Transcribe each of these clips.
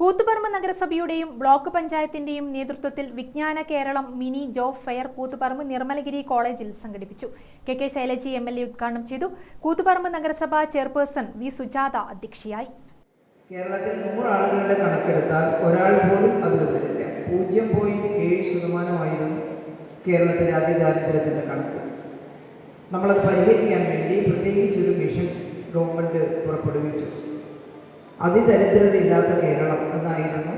Koothuparamba നഗരസഭയുടെയും block പഞ്ചായത്തിന്റെയും നേതൃത്വത്തിൽ Vijnana Keralam mini job fair Koothuparamba Nirmalagiri കോളേജിൽ സംഘടിപ്പിച്ചു. K K Shailaja M L A ഉദ്ഘാടനം ചെയ്തു. കൂത്തുപറമ്പ് നഗരസഭ ചെയർപേഴ്സൺ വി സുജാത അധ്യക്ഷയായി. കേരളത്തിൽ നൂറ് ആളുകളുടെ കണക്കെടുത്താൽ ഒരാൾ പോലും അത് വരില്ല പൂജ്യം പോയിന്റ് ഏഴ് ശതമാനമായിരുന്നു കേരളത്തിലെ അതിദാരിദ്ര്യത്തിന്റെ കണക്ക്. നമ്മളത് പരിഹരിക്കാൻ വേണ്ടി പ്രത്യേകിച്ചൊരു മിഷൻ ഗവൺമെന്റ് പുറപ്പെടുവിച്ചു. അതിദരിദ്രരില്ലാത്ത കേരളം എന്നായിരുന്നു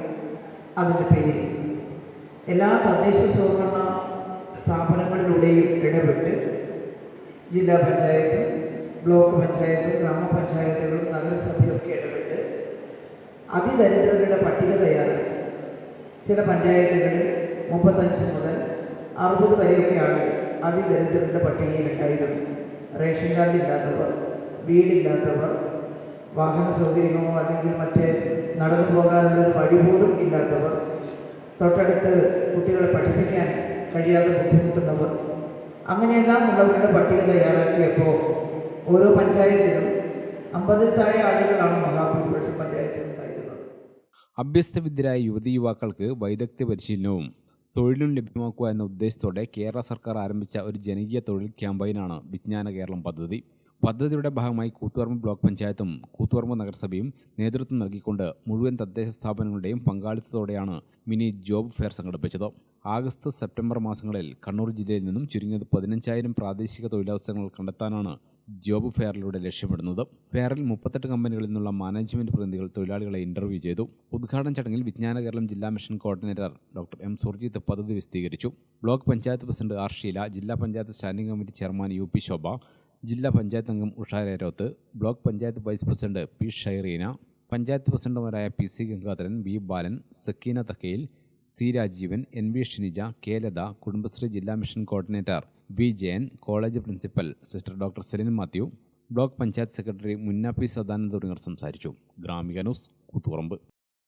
അതിന്റെ പേര്. എല്ലാ തദ്ദേശ സ്വയംഭരണ സ്ഥാപനങ്ങളിലൂടെയും ഇടപെട്ട് ജില്ലാ പഞ്ചായത്തും ബ്ലോക്ക് പഞ്ചായത്തും ഗ്രാമപഞ്ചായത്തുകളും നഗരസഭയൊക്കെ ഇടപെട്ട് അതിദരിദ്രരുടെ പട്ടിക തയ്യാറാക്കി. ചില പഞ്ചായത്തുകളിൽ മുപ്പത്തഞ്ച് മുതൽ അറുപത് വരെയൊക്കെയാണ് അതിദരിദ്രരുടെ പട്ടികയിൽ ഉണ്ടായിരുന്നത് റേഷൻ കാർഡ് ഇല്ലാത്തവർ വീടില്ലാത്തവർ വാഹന സൗകര്യമോ അല്ലെങ്കിൽ മറ്റ് നടന്നു പോകാനുള്ള വഴി പോലും ഇല്ലാത്തവർ തൊട്ടടുത്ത് കുട്ടികളെ പഠിപ്പിക്കാൻ കഴിയാതെ ബുദ്ധിമുട്ടുന്നവർ അങ്ങനെയെല്ലാം ഉള്ളവരുടെ പട്ടിക തയ്യാറാക്കിയപ്പോൾ ഓരോ പഞ്ചായത്തിലും അമ്പതിൽ താഴെ ആളുകളാണ് മഹാഭൂരിപക്ഷം പഞ്ചായത്തിൽ ഉണ്ടായിരുന്നത്. അഭ്യസ്തവിദ്യരായ യുവതി യുവാക്കൾക്ക് വൈദഗ്ധ്യ പരിശീലനവും തൊഴിലും ലഭ്യമാക്കുക എന്ന ഉദ്ദേശത്തോടെ കേരള സർക്കാർ ആരംഭിച്ച ഒരു ജനകീയ തൊഴിൽ ക്യാമ്പയിനാണ് വിജ്ഞാന കേരളം പദ്ധതി. പദ്ധതിയുടെ ഭാഗമായി കൂത്തുപറമ്പ് ബ്ലോക്ക് പഞ്ചായത്തും കൂത്തുപറമ്പ് നഗരസഭയും നേതൃത്വം നൽകിക്കൊണ്ട് മുഴുവൻ തദ്ദേശ സ്ഥാപനങ്ങളുടെയും പങ്കാളിത്തത്തോടെയാണ് മിനി ജോബ് ഫെയർ സംഘടിപ്പിച്ചത്. ആഗസ്റ്റ് സെപ്റ്റംബർ മാസങ്ങളിൽ കണ്ണൂർ ജില്ലയിൽ നിന്നും ചുരുങ്ങിയത് പതിനഞ്ചായിരം പ്രാദേശിക തൊഴിലവസരങ്ങൾ കണ്ടെത്താനാണ് ജോബ് ഫെയറിലൂടെ ലക്ഷ്യമിടുന്നത്. ഫെയറിൽ മുപ്പത്തെട്ട് കമ്പനികളിൽ നിന്നുള്ള മാനേജ്മെന്റ് പ്രതിനിധികൾ തൊഴിലാളികളെ ഇന്റർവ്യൂ ചെയ്തു. ഉദ്ഘാടന ചടങ്ങിൽ വിജ്ഞാന കേരളം ജില്ലാ mission coordinator doctor M Surjith പദ്ധതി വിശദീകരിച്ചു block panchayat president R Sheela ജില്ലാ panchayat standing committee chairman U P Shobha ജില്ലാ പഞ്ചായത്ത് അംഗം Usha Reroth block panchayat vice president P Shaireena panchayat പ്രസിഡന്റുമാരായ P C Gangadharan V Balan Sakkeena Thakkayil C Rajeevan N V Shinija K Latha Kudumbashree ജില്ലാ mission coordinator V Jayan college principal sister doctor Celine Mathew block panchayat secretary Munna P Sadananda തുടങ്ങിയവർ സംസാരിച്ചു. Gramika news Koothuparamba.